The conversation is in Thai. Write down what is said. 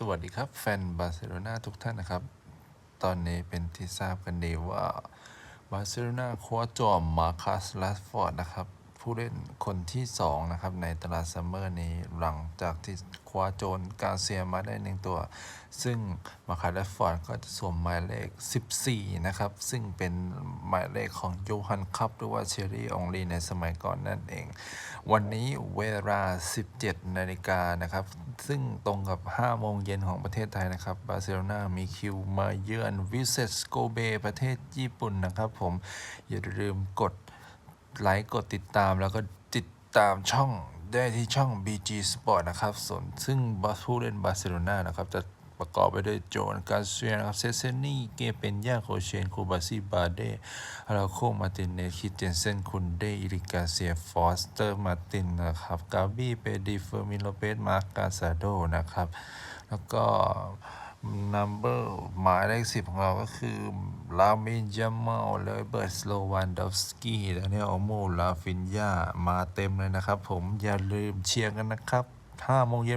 สวัสดีครับแฟนบาร์เซโลนาทุกท่านนะครับ ตอนนี้เป็นที่ทราบกันดีว่าบาร์เซโลนาคว้าจอมมาคัสลัสฟอร์ดนะครับ ผู้เล่นคนที่ 2 นะครับ ในตลาดซัมเมอร์นี้หลังจากที่คว้าโจนกาเซียมาได้หนึ่งตัว ซึ่งมาคัสลัสฟอร์ดก็จะสวมหมายเลข 14 นะครับ ซึ่งเป็นหมายเลขของโยฮันคัพหรือว่าเชอรี่องลีในสมัยก่อนนั่นเอง วันนี้เวลา 17 นาฬิกานะครับ ซึ่งตรงกับ 5 โมงเย็นของประเทศไทยนะครับบาร์เซโลนามีคิวมาเยือนวิเซสโกเบประเทศญี่ปุ่นนะครับผมอย่าลืมกด ไลค์กดติดตามแล้วก็ติดตามช่องได้ที่ช่อง BG Sport นะครับ ส่วนซึ่งบาผู้เล่นบาร์เซโลนานะครับ จะประกอบไปด้วยโจนกาเซียนะครับ เซเซนี่ เกเปนยาโคเชน คูบาซิบาเดอาราโค มาตินเนคิเจนเซน คุนเด อิริกาเซีย ฟอสเตอร์ มาติน นะครับ กาบี้ เปดีเฟอร์มิโลเปส มาร์กาซาโด นะครับ แล้วก็ นัมเบอร์หมายเลขสิบของเราก็คือลามินยามาลเลเบิร์ตสโลวันดอฟสกี้และเนี่ยโอโมลาฟินยามาเต็มเลยนะครับผมอย่าลืมเชียร์กันนะครับห้าโมงเย็น